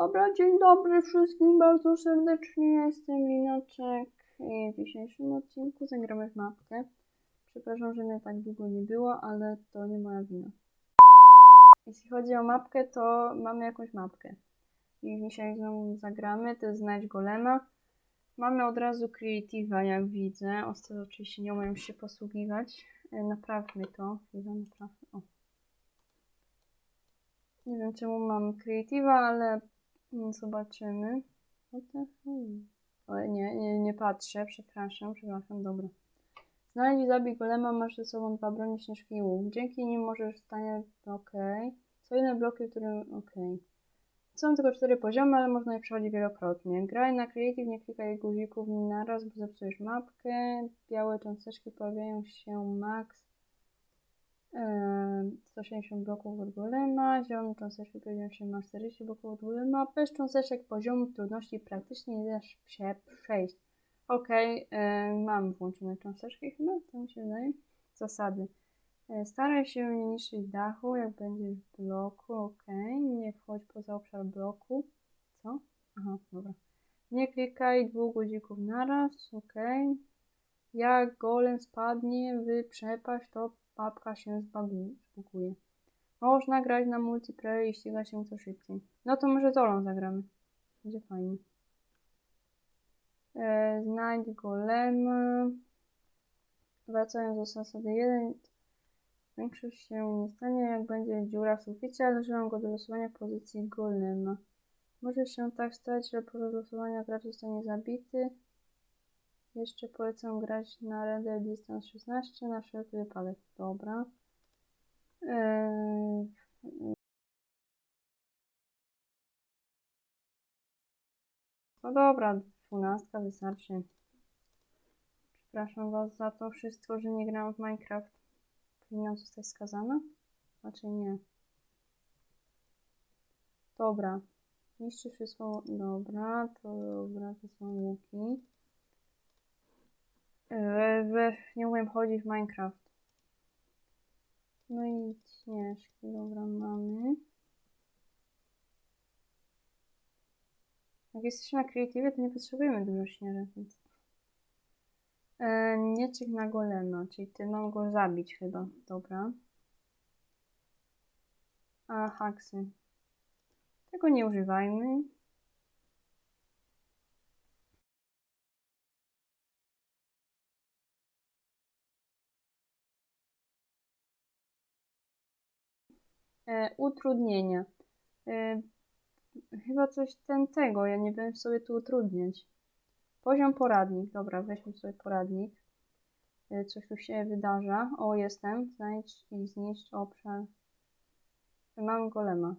Dobra, dzień dobry wszystkim bardzo serdecznie. Jestem Linoczek i w dzisiejszym odcinku zagramy w mapkę. Przepraszam, że mnie tak długo nie było, ale to nie moja wina. Jeśli chodzi o mapkę, to mamy jakąś mapkę. I dzisiaj znowu zagramy, to jest znajdź golema. Mamy od razu Creative'a, jak widzę. Ostatnio oczywiście nie umiem się posługiwać. E, Naprawmy to. Naprawmy. O. Nie wiem czemu mam Creative'a, ale zobaczymy. The hell? O, nie, nie, nie patrzę, przepraszam, przepraszam, dobra. Znajdź i zabij golema, masz ze sobą dwa broni, śnieżki i łuk. Dzięki nim możesz stanie... okej. Są inne bloki, które... okej. Są tylko cztery poziomy, ale można je przechodzić wielokrotnie. Graj na Creative, nie klikaj guzików naraz, bo zepsujesz mapkę. Białe cząsteczki pojawiają się max 180 bloków od golema, zielone cząsteczki pojawiają się max 40 bloków od golema, bez cząsteczek poziomu trudności praktycznie nie dasz się przejść. Eee, mam włączone cząsteczki chyba, to mi się wydaje. Zasady. Staraj się nie niszczyć dachu, jak będziesz w bloku, okej. Nie wchodź poza obszar bloku. Co? Aha, dobra. Nie klikaj dwóch guzików naraz, okej. Jak golem spadnie w przepaść, to papka się zbuguje. Można grać na multiplayer i ściga się co szybciej. No to może Zolą zagramy. Będzie fajnie. E, znajdź golema. Wracając do zasady 1. Większość się nie stanie, jak będzie dziura w suficie, ale używam go do losowania pozycji golema. Może się tak stać, że po losowaniu gracz zostanie zabity. Jeszcze polecam grać na Render Distance 16 na wszelki wypadek. Dobra. Eee... No dobra, 12 wystarczy. Przepraszam Was za to wszystko, że nie grałam w Minecraft. Powinnam zostać skazana? Znaczy nie. Dobra. Niszczy wszystko. Dobra, to dobra, to są łuki. We, nie umiem chodzić w Minecraft. No i śnieżki, dobra, mamy. Jak jesteśmy na Creative, to nie potrzebujemy dużo śnieżek, więc... Czek na golema, czyli ty mam go zabić chyba, dobra. A, haksy. Tego nie używajmy. Utrudnienia. E, chyba coś ten tego, ja nie będę sobie tu utrudniać. Poziom poradnik. Dobra, weźmy sobie poradnik. E, coś tu się wydarza. O, jestem. Znajdź i zniszcz obszar. Mam golema.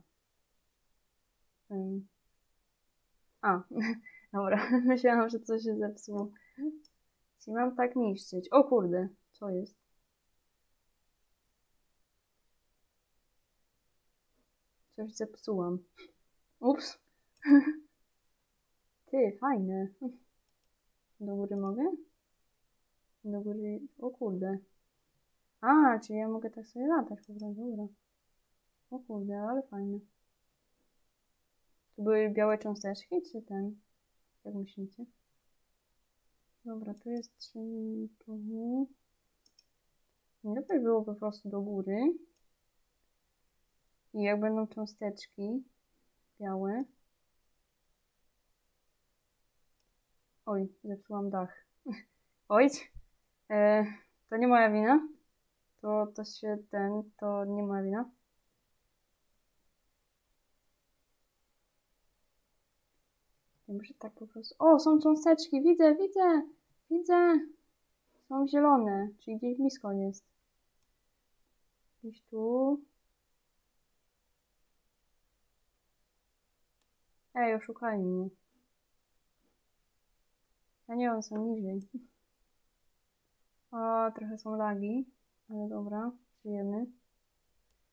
A, dobra. Myślałam, że coś się zepsuło. Czyli mam tak niszczyć. O kurde, co jest? Coś zepsułam. Ups. Ty, fajne. Do góry mogę? Do góry... O kurde. A, czyli ja mogę tak sobie latać po prostu, dobra. O kurde, ale fajne. Tu były białe cząsteczki, czy ten? Jak myślicie? Dobra, tu jest... Tu. Lepiej było po prostu do góry. I jak będą cząsteczki białe. Oj, zepsułam dach. Oj, e, to nie moja wina. To, to się ten, to nie moja wina. Nie muszę tak po prostu. O, są cząsteczki, widzę, widzę, widzę. Są zielone, czyli gdzieś blisko jest. Gdzieś tu. Ej, oszukali mnie. Ja nie wiem, są niżej. O, trochę są lagi, ale dobra, żyjemy.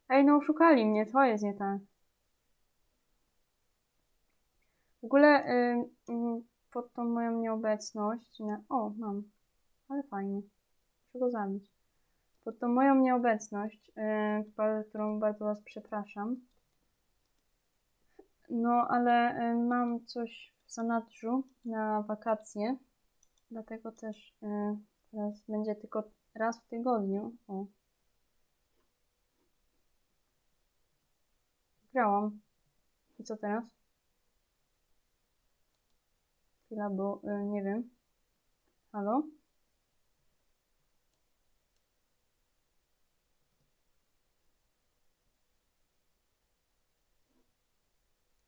Ej, no oszukali mnie, to jest nie tak. W ogóle pod tą moją nieobecność, na... o, mam, ale fajnie, muszę go zabić. Pod tą moją nieobecność, y, którą bardzo Was przepraszam, No, ale y, mam coś w zanadrzu na wakacje, dlatego też y, teraz będzie tylko raz w tygodniu. O. Grałam. I co teraz? Chwila, bo y, nie wiem. Halo?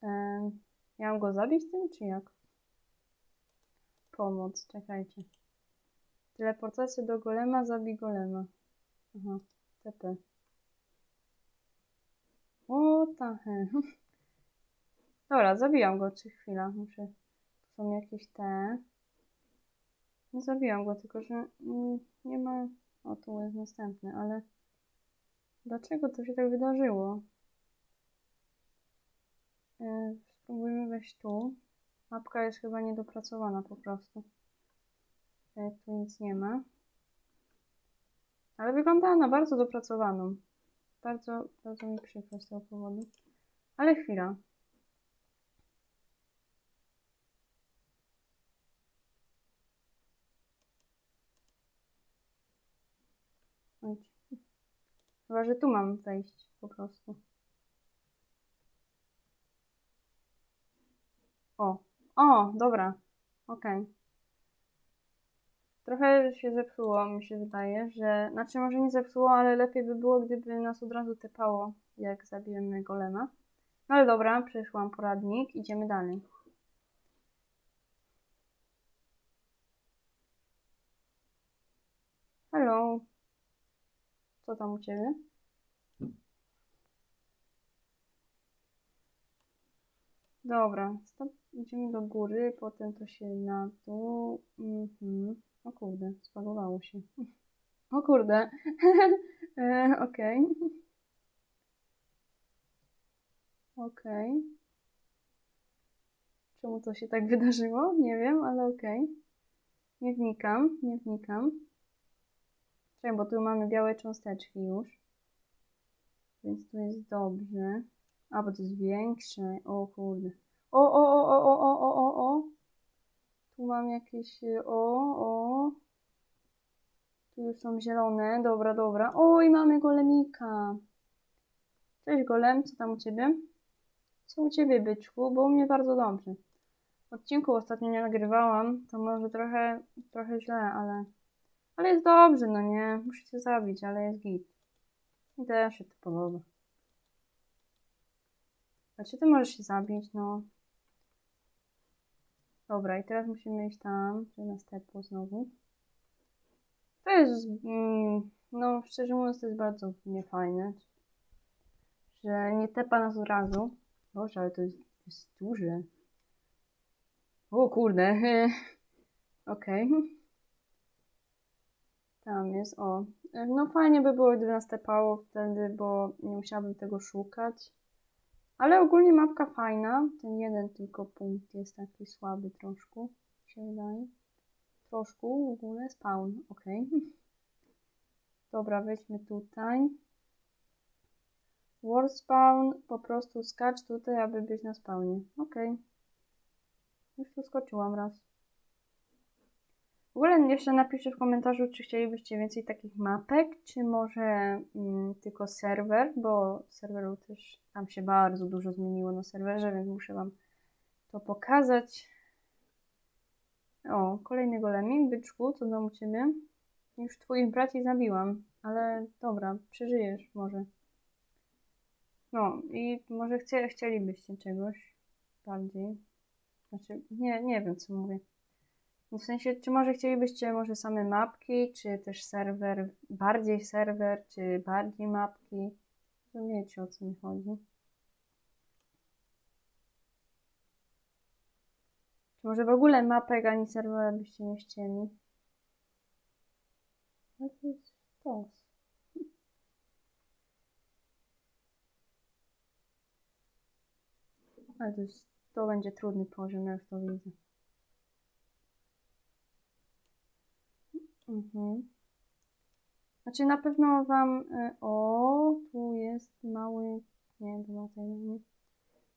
Em, ja mam go zabić tym, czy jak? Pomoc, czekajcie. Teleportacja do golema, zabij golema. Aha, TP. O, tahe. Dobra, zabijam go, czy chwila, muszę... Tu są jakieś te... Nie zabijam go, tylko że mm, nie ma... O, tu jest następny, ale... Dlaczego to się tak wydarzyło? E, Spróbujmy wejść tu. Mapka jest chyba niedopracowana po prostu. E, Tu nic nie ma. Ale wygląda na bardzo dopracowaną. Bardzo, bardzo mi przykro z tego powodu. Ale chwila. Chyba, że tu mam wejść po prostu. O, o, dobra. Okej. Trochę się zepsuło, mi się wydaje, że... Znaczy, może nie zepsuło, ale lepiej by było, gdyby nas od razu tepało, jak zabijemy golema. No ale dobra, przeszłam poradnik, idziemy dalej. Hello. Co tam u Ciebie? Dobra, stop, idziemy do góry, potem to się na dół. Mhm. O kurde, spagowało się. O kurde. e, Okej. Okej. Czemu to się tak wydarzyło? Nie wiem, ale okej. Nie wnikam, nie wnikam. Czekaj, bo tu mamy białe cząsteczki już. Więc tu jest dobrze. A, bo to jest większe. O kurde. O, o, o, o, o, o, o, o, o. Tu mam jakieś... y, O, o. Tu już są zielone. Dobra, dobra. Oj, mamy golemika. Cześć golem, co tam u ciebie? Co u ciebie, byczku? Bo u mnie bardzo dobrze. Odcinku ostatnio nie nagrywałam, to może trochę, trochę źle, ale... Ale jest dobrze, no nie? Muszę cię zabić, ale jest git. I też się to podoba. Znaczy, ty możesz się zabić, no. Dobra, i teraz musimy iść tam, czy na stepu znowu. To jest, mm, no szczerze mówiąc, to jest bardzo niefajne, że nie tepa nas od razu. Boże, ale to jest, to jest duże. O kurde, okej. Tam jest, o. No fajnie by było, gdyby nas tepało wtedy, bo nie musiałabym tego szukać. Ale ogólnie mapka fajna. Ten jeden tylko punkt jest taki słaby troszkę, się wydaje. Troszkę w ogóle. Spawn, ok. Dobra, wejdźmy tutaj. War spawn, po prostu skacz tutaj, aby być na spawnie. Ok. Już tu skoczyłam raz. W ogóle jeszcze napiszcie w komentarzu, czy chcielibyście więcej takich mapek, czy może mm, tylko serwer, bo serweru też tam się bardzo dużo zmieniło na serwerze, więc muszę Wam to pokazać. O, kolejny golemik, byczku, co tam u Ciebie? Już Twoich braci zabiłam, ale dobra, przeżyjesz może. No i może chcie, chcielibyście czegoś bardziej. Znaczy, nie, nie wiem co mówię. W sensie, czy może chcielibyście może same mapki, czy też serwer, bardziej serwer, czy bardziej mapki? Rozumiecie o co mi chodzi? Czy może w ogóle mapek ani serwera byście nie chcieli? To jest to. Ale to, jest, to będzie trudny poziom, ja już to widzę. Mhm. Znaczy na pewno wam... y, O, tu jest mały... Nie, to ma.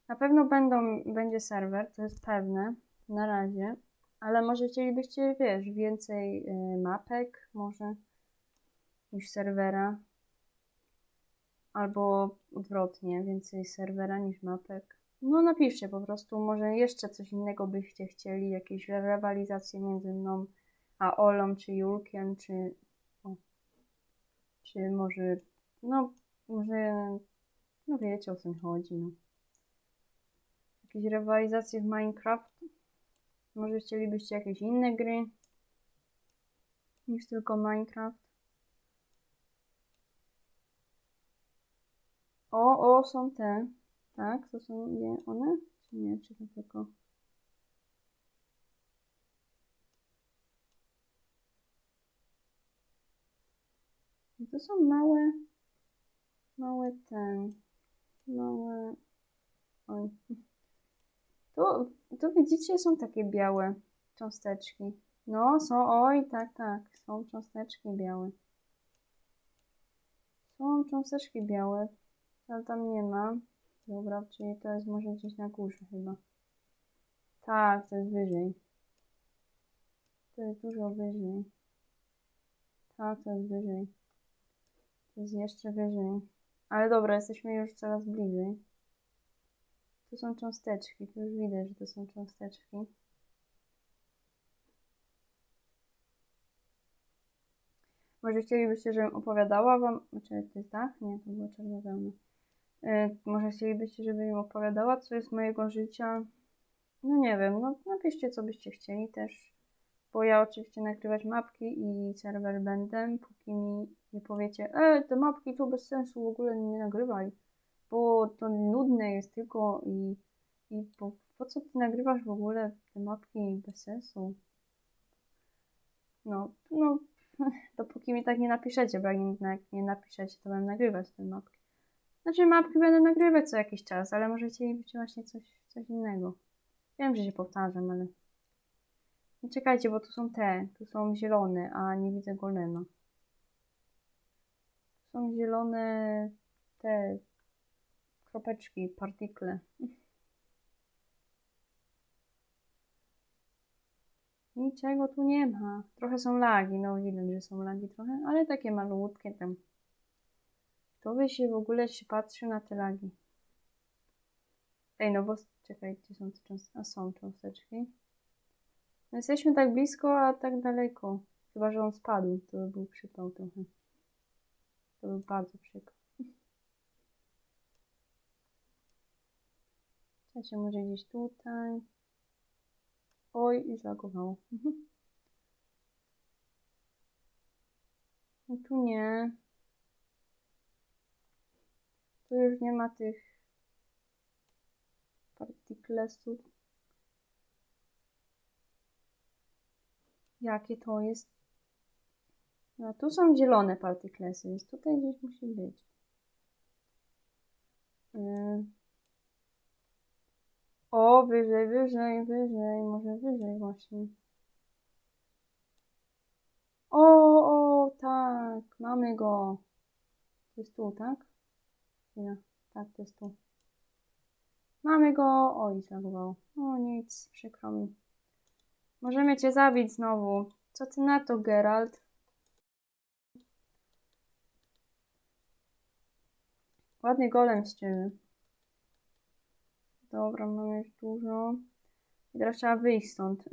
Na pewno będą, będzie serwer, to jest pewne, na razie. Ale może chcielibyście, wiesz, więcej y, mapek, może, niż serwera. Albo odwrotnie, więcej serwera niż mapek. No napiszcie po prostu, może jeszcze coś innego byście chcieli, jakieś rywalizacje między mną a Olą, czy Julkiem, czy... O, czy może... No, może... No wiecie o co mi chodzi, no. Jakieś rywalizacje w Minecraft? Może chcielibyście jakieś inne gry? Niż tylko Minecraft? O, o, są te. Tak, to są nie one? Czy nie? Czy to tylko... To są małe... Małe ten... Małe... Oj. Tu, tu widzicie, są takie białe cząsteczki. No, są, oj, tak, tak, są cząsteczki białe. Są cząsteczki białe, ale tam nie ma. Dobra, czyli to jest może gdzieś na górze chyba. Tak, to jest wyżej. To jest dużo wyżej. Tak, to jest wyżej. Jest jeszcze wyżej. Ale dobra, jesteśmy już coraz bliżej. Tu są cząsteczki, tu już widać, że to są cząsteczki. Może chcielibyście, żebym opowiadała wam, czy to jest dach? Nie, to było czarno-wełna. Y, może chcielibyście, żebym opowiadała coś z mojego życia? No nie wiem, no napiszcie, co byście chcieli też. Bo ja oczywiście nagrywać mapki i serwer będę, póki mi nie powiecie, e, te mapki to bez sensu, w ogóle nie nagrywaj bo to nudne jest tylko i, i po, po co ty nagrywasz w ogóle te mapki bez sensu? No, no, dopóki mi tak nie napiszecie, bo jak nie, jak nie napiszecie, to będę nagrywać te mapki. Znaczy mapki będę nagrywać co jakiś czas, ale może chcielibyście właśnie coś, coś innego. Wiem, że się powtarzam, ale... No czekajcie, bo tu są te, tu są zielone, a nie widzę golema. Tu są zielone te kropeczki, partikle. Niczego tu nie ma. Trochę są lagi, no widać, że są lagi trochę, ale takie malutkie tam. Kto by się w ogóle się patrzył na te lagi? Ej, no bo czekaj, gdzie są te? A są cząsteczki. No jesteśmy tak blisko, a tak daleko. Chyba, że on spadł, to by był przypał trochę. To był bardzo przykro. Czekajcie, może gdzieś tutaj. Oj, i zlagowało. Mhm. No tu nie. Tu już nie ma tych partiklesów. Jakie to jest? No tu są zielone partiklesy, więc tutaj gdzieś musi być. Yy. O, wyżej, wyżej, wyżej, może wyżej właśnie. O, o, tak, mamy go. To jest tu, tak? Nie, tak, to jest tu. Mamy go. Oj, zagowało. O, nic, przykro mi. Możemy cię zabić znowu. Co ty na to, Geralt? Ładny golem z ciebie. Dobra, mamy już dużo. I teraz trzeba wyjść stąd.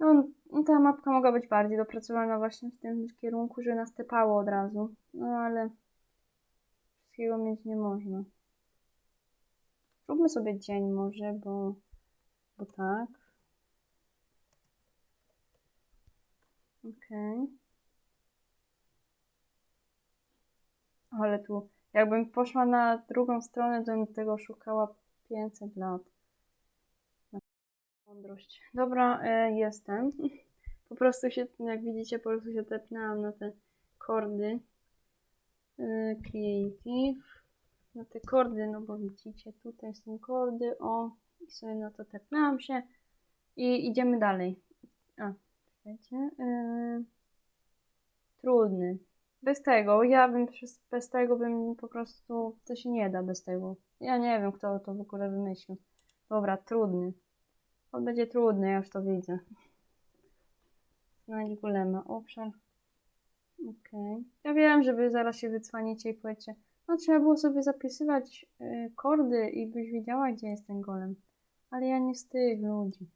No, no, ta mapka mogła być bardziej dopracowana właśnie w tym kierunku, że nas tepało od razu. No ale wszystkiego mieć nie można. Zróbmy sobie dzień może, bo, bo tak. Okej. Okay. Ale tu Jakbym poszła na drugą stronę, to bym tego szukała 500 lat. Mądrość. Dobra, e, jestem. Po prostu się, jak widzicie, po prostu się tepnęłam na te kordy. E, creative. Na te kordy, no bo widzicie, tutaj są kordy, o. I sobie na to tepnęłam się. I idziemy dalej. A, czekajcie. E, trudny. Bez tego, ja bym bez tego bym po prostu, to się nie da bez tego. Ja nie wiem, kto to w ogóle wymyślił. Dobra, trudny. On będzie trudny, ja już to widzę. Znajdź golema, obszar. Okej. Ja wiem, że wy zaraz się wycwanicie i powiecie, no trzeba było sobie zapisywać y, kordy i byś wiedziała, gdzie jest ten golem. Ale ja nie z tych ludzi.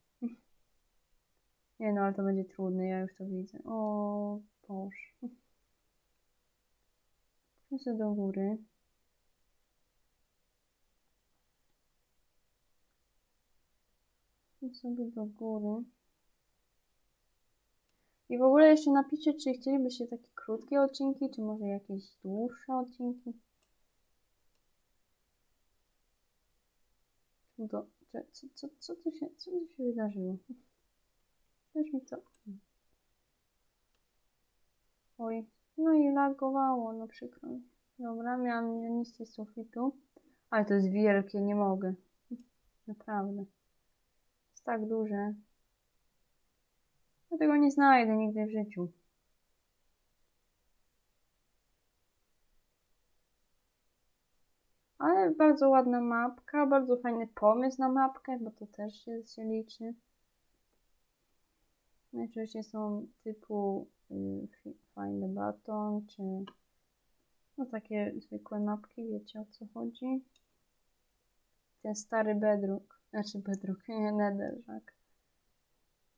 Nie no, ale to będzie trudne, ja już to widzę. O Boże. Przejdź do góry. Przejdź sobie do góry. I w ogóle jeszcze napiszcie, czy chcielibyście takie krótkie odcinki, czy może jakieś dłuższe odcinki. Do, co, co, co, co, tu się, co tu się wydarzyło? Weź mi to. Oj, no i lagowało, no przykro mi. Dobra, miałam niskie sufitu. Ale to jest wielkie, nie mogę. Naprawdę. Jest tak duże. Ja tego nie znajdę nigdy w życiu. Ale bardzo ładna mapka, bardzo fajny pomysł na mapkę, bo to też się liczy. Najczęściej są typu y, fi- Find the Button, czy no takie zwykłe mapki, wiecie o co chodzi. Ten stary Bedrock, znaczy Bedrock, nie, Netherrack.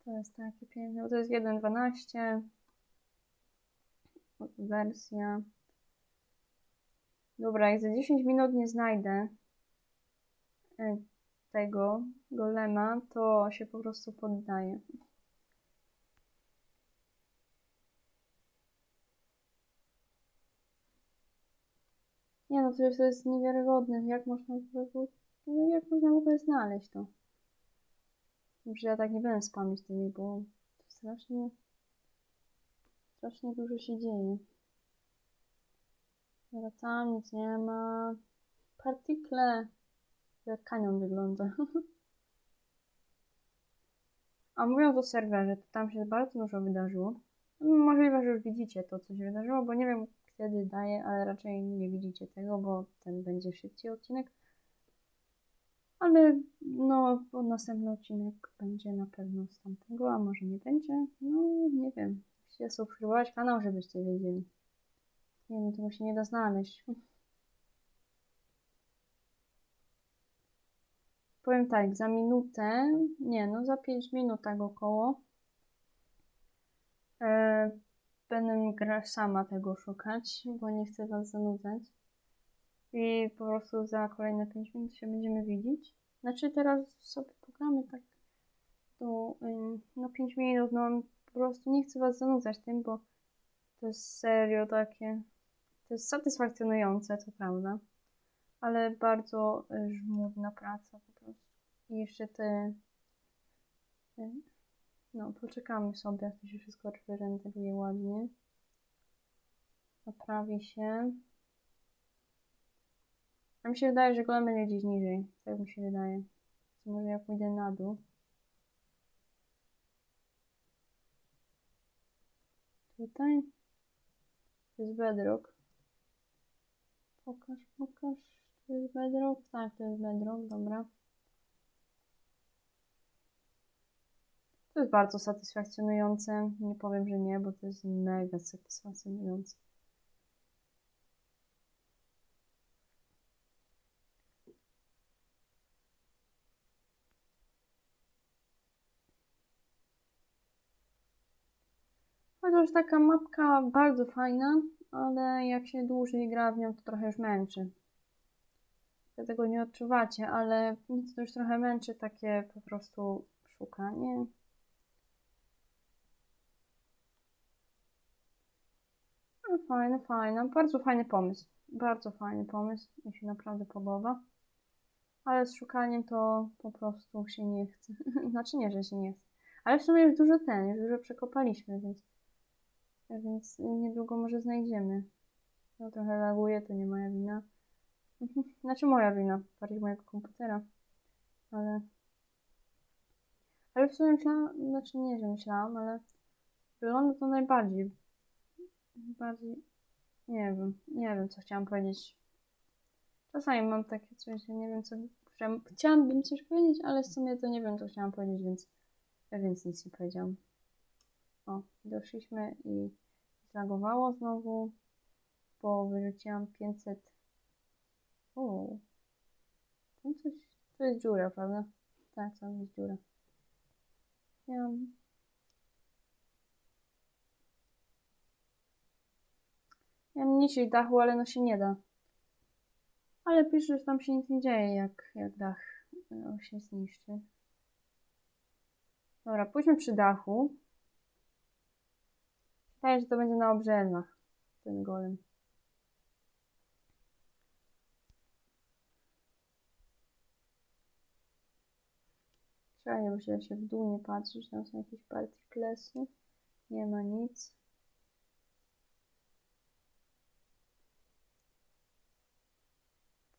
To jest takie piękne, bo to jest 1.12 wersja. Dobra, jak za 10 minut nie znajdę y, tego golema, to się po prostu poddaję. Nie no, to jest, niewiarygodne. Jak można no jak można w ogóle znaleźć to? Że ja tak nie będę spamić tymi, bo strasznie, strasznie dużo się dzieje. Dobra, tam nic nie ma. Partikle. Jak kanion wygląda. A mówiąc o serwerze, to tam się bardzo dużo wydarzyło. Możliwe, że już widzicie to, co się wydarzyło, bo nie wiem kiedy daję, ale raczej nie widzicie tego, bo ten będzie szybciej odcinek. Ale no, następny odcinek będzie na pewno z tamtego, a może nie będzie. No, nie wiem. Musicie subskrybować kanał, żebyście wiedzieli. Nie wiem, tego się nie da znaleźć. Powiem tak, za minutę, nie no, za 5 minut tak około, e, będę sama tego szukać, bo nie chcę was zanudzać. I po prostu za kolejne 5 minut się będziemy widzieć. Znaczy teraz sobie pogramy tak do, no 5 minut, no po prostu nie chcę was zanudzać tym, bo to jest serio takie, to jest satysfakcjonujące, to prawda, ale bardzo y, żmudna praca po prostu. I jeszcze te, y, no poczekamy sobie, jak to się wszystko renderuje ładnie. Naprawi się. A mi się wydaje, że golem będzie gdzieś niżej. Tak mi się wydaje. To może ja pójdę na dół. Tutaj. To jest bedrock. Pokaż, pokaż. To jest bedrock? Tak, to jest bedrock, dobra. To jest bardzo satysfakcjonujące. Nie powiem, że nie, bo to jest mega satysfakcjonujące. Chociaż taka mapka bardzo fajna, ale jak się dłużej gra w nią, to trochę już męczy. Wy tego nie odczuwacie, ale to już trochę męczy takie po prostu szukanie. No, fajne, fajne. Bardzo fajny pomysł. Bardzo fajny pomysł. Mi się naprawdę podoba. Ale z szukaniem to po prostu się nie chce. znaczy nie, że się nie chce. Ale w sumie już dużo ten, już dużo przekopaliśmy, więc więc niedługo może znajdziemy. No trochę laguje, to nie moja wina. Znaczy moja wina, bardziej mojego komputera. Ale... Ale w sumie myślałam, znaczy nie, że myślałam, ale wygląda to najbardziej. Bardziej... Nie wiem, nie wiem, co chciałam powiedzieć. Czasami mam takie coś, że nie wiem, co. Że chciałabym coś powiedzieć, ale w sumie to nie wiem, co chciałam powiedzieć, więc, więc nic nie powiedziałam. O, doszliśmy i zlagowało znowu, bo wyrzuciłam 500. O, tam coś. To jest dziura, prawda? Tak, tam jest dziura. Miałam. Miałam niszczyć dachu, ale no się nie da. Ale pisze, że tam się nic nie dzieje, jak, jak dach e, się zniszczy. Dobra, pójdźmy przy dachu. Wydaje, że to będzie na obrzelnach, ten golem. Trzeba muszę się w dół nie patrzeć, tam są jakieś partyklesy. Nie ma nic.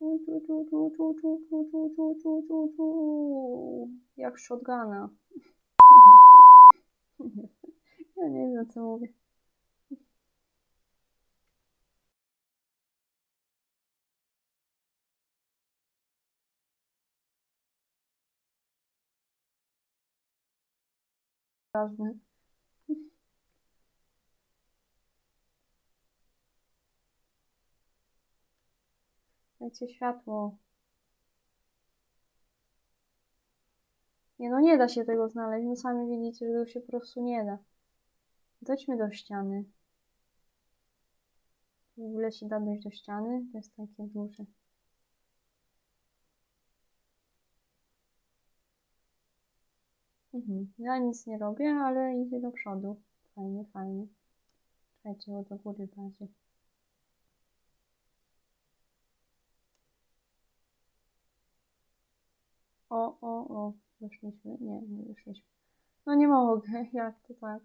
Tu, tu, tu, tu, tu, tu, tu, tu, tu, tu, tu. Jak shotguna. Ja nie wiem, co mówię. Dajcie światło. Nie no, nie da się tego znaleźć. No sami widzicie, że tego się po prostu nie da. Dojdźmy do ściany. W ogóle się da dojść do ściany? To jest takie duże. Mhm. Ja nic nie robię, ale idzie do przodu. Fajnie, fajnie. Czekajcie, bo do góry bardziej. O, o, o, weszliśmy. Nie, nie weszliśmy. No nie mogę, jak to tak?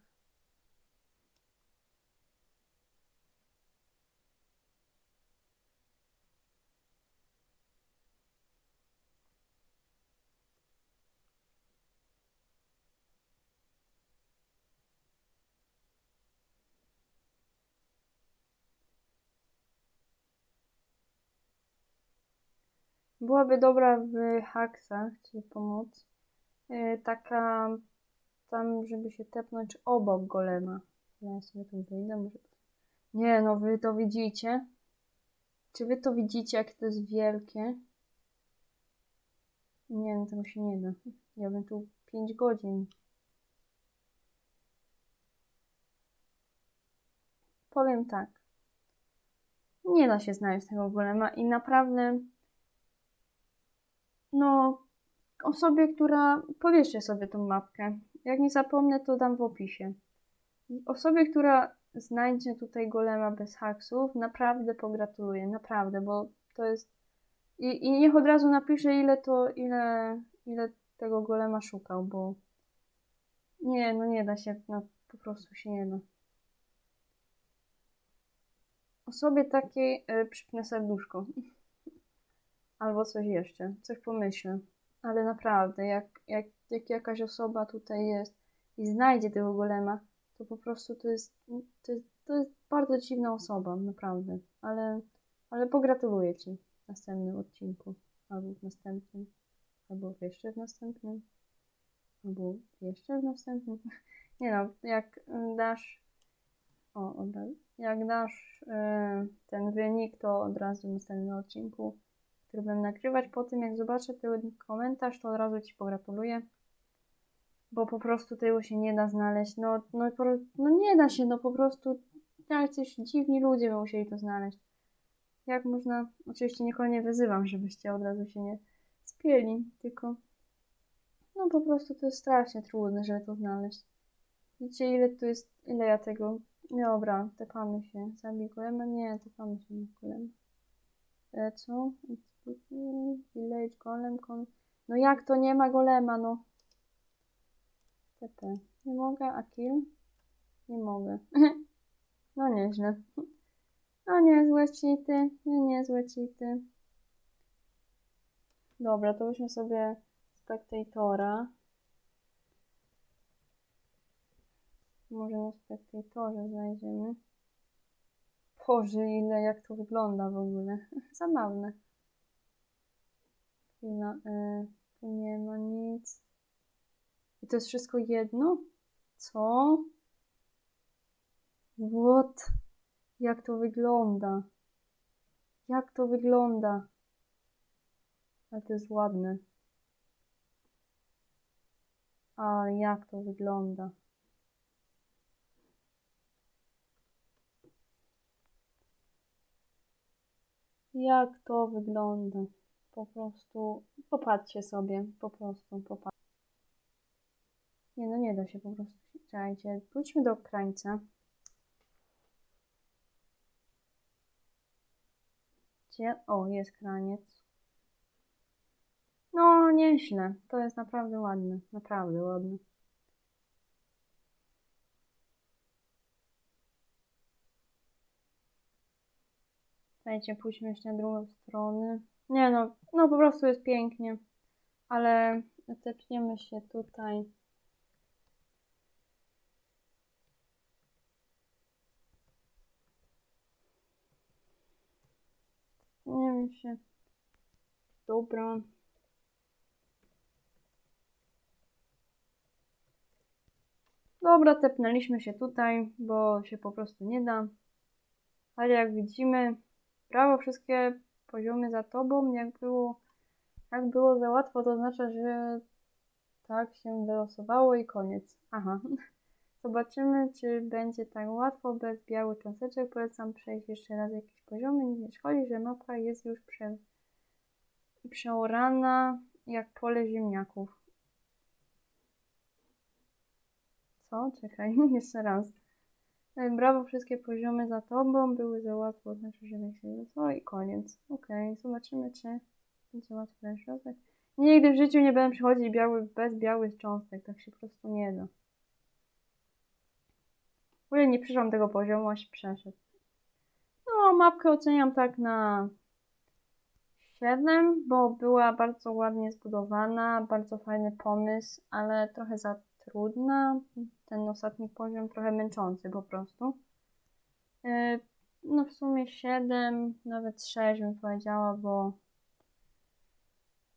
Byłaby dobra w haksach, czyli pomoc. Yy, taka tam, żeby się tepnąć obok golema. Ja sobie tu wyjdę, może. Nie, no wy to widzicie? Czy wy to widzicie, jak to jest wielkie? Nie, no tego się nie da. Ja bym tu 5 godzin. Powiem tak. Nie da się znaleźć tego golema i naprawdę no, osobie, która. Powierzcie sobie tą mapkę. Jak nie zapomnę, to dam w opisie. Osobie, która znajdzie tutaj golema bez haksów, naprawdę pogratuluję, naprawdę, bo to jest. I, i niech od razu napisze, ile to, ile, ile tego golema szukał, bo. Nie, no nie da się, no po prostu się nie da. Osobie takiej y, przypnę serduszko. Albo coś jeszcze, coś pomyślę. Ale naprawdę, jak, jak, jak jakaś osoba tutaj jest i znajdzie tego golema, to po prostu to jest, to jest, to jest bardzo dziwna osoba, naprawdę. Ale, ale pogratuluję Ci w następnym odcinku, albo w następnym, albo jeszcze w następnym, albo jeszcze w następnym. Nie no, jak dasz, o, od razu, jak dasz yy, ten wynik, to od razu w następnym odcinku który będę nagrywać. Po tym, jak zobaczę ten komentarz, to od razu Ci pogratuluję. Bo po prostu tego się nie da znaleźć. No, no, no nie da się, no po prostu jacyś dziwni ludzie by musieli to znaleźć. Jak można, oczywiście nikogo nie wyzywam, żebyście od razu się nie spieli, tylko no po prostu to jest strasznie trudne, żeby to znaleźć. Widzicie, ile tu jest, ile ja tego, dobra, tepamy się, zabij golema, nie, tepamy się golema. E, co? Village, golem, golem. No jak to nie ma golema, no. TP. Nie mogę, a kill? Nie mogę. no nieźle. No niezłe cheaty, no niezłe cheaty. Dobra, to weźmy sobie Spectatora. Może na Spectatorze znajdziemy. Boże, ile jak to wygląda w ogóle. Zabawne. Chwila, y, tu nie ma nic. I to jest wszystko jedno? Co? What? Jak to wygląda? Jak to wygląda? Ale to jest ładne. Ale jak to wygląda? Jak to wygląda? Po prostu popatrzcie sobie, po prostu popatrzcie. Nie no, nie da się po prostu. Czekajcie, pójdźmy do krańca. Gdzie? O, jest kraniec. No, nieźle. To jest naprawdę ładne. Naprawdę ładne. Słuchajcie, pójdźmy jeszcze na drugą stronę. Nie no, no po prostu jest pięknie. Ale tepniemy się tutaj. Nie wiem się. Dobra. Dobra, tepnęliśmy się tutaj, bo się po prostu nie da. Ale jak widzimy, prawo wszystkie poziomy za tobą. Jak było, jak było za łatwo, to oznacza, że tak się wylosowało i koniec. Aha. Zobaczymy, czy będzie tak łatwo bez białych cząsteczek. Polecam przejść jeszcze raz jakieś poziomy. Nie szkodzi, że mapka jest już prze, przeorana jak pole ziemniaków. Co? Czekaj, jeszcze raz. Brawo, wszystkie poziomy za tobą były za łatwo, znaczy, że mi się wylosowało i koniec. Okej, zobaczymy, czy będzie łatwo rozwiązać. Nigdy w życiu nie będę przechodzić biały, bez białych cząstek, tak się po prostu nie da. W ogóle nie przyszłam tego poziomu, aż przeszedł. No, mapkę oceniam tak na 7, bo była bardzo ładnie zbudowana, bardzo fajny pomysł, ale trochę za trudna. Ten ostatni poziom trochę męczący po prostu. Yy, No w sumie 7, nawet 6 bym powiedziała, bo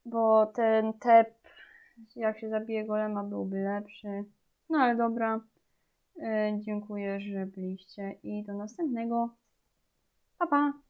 bo ten tep, jak się zabije golema, byłby lepszy. No ale dobra. Yy, Dziękuję, że byliście i do następnego. Pa, pa!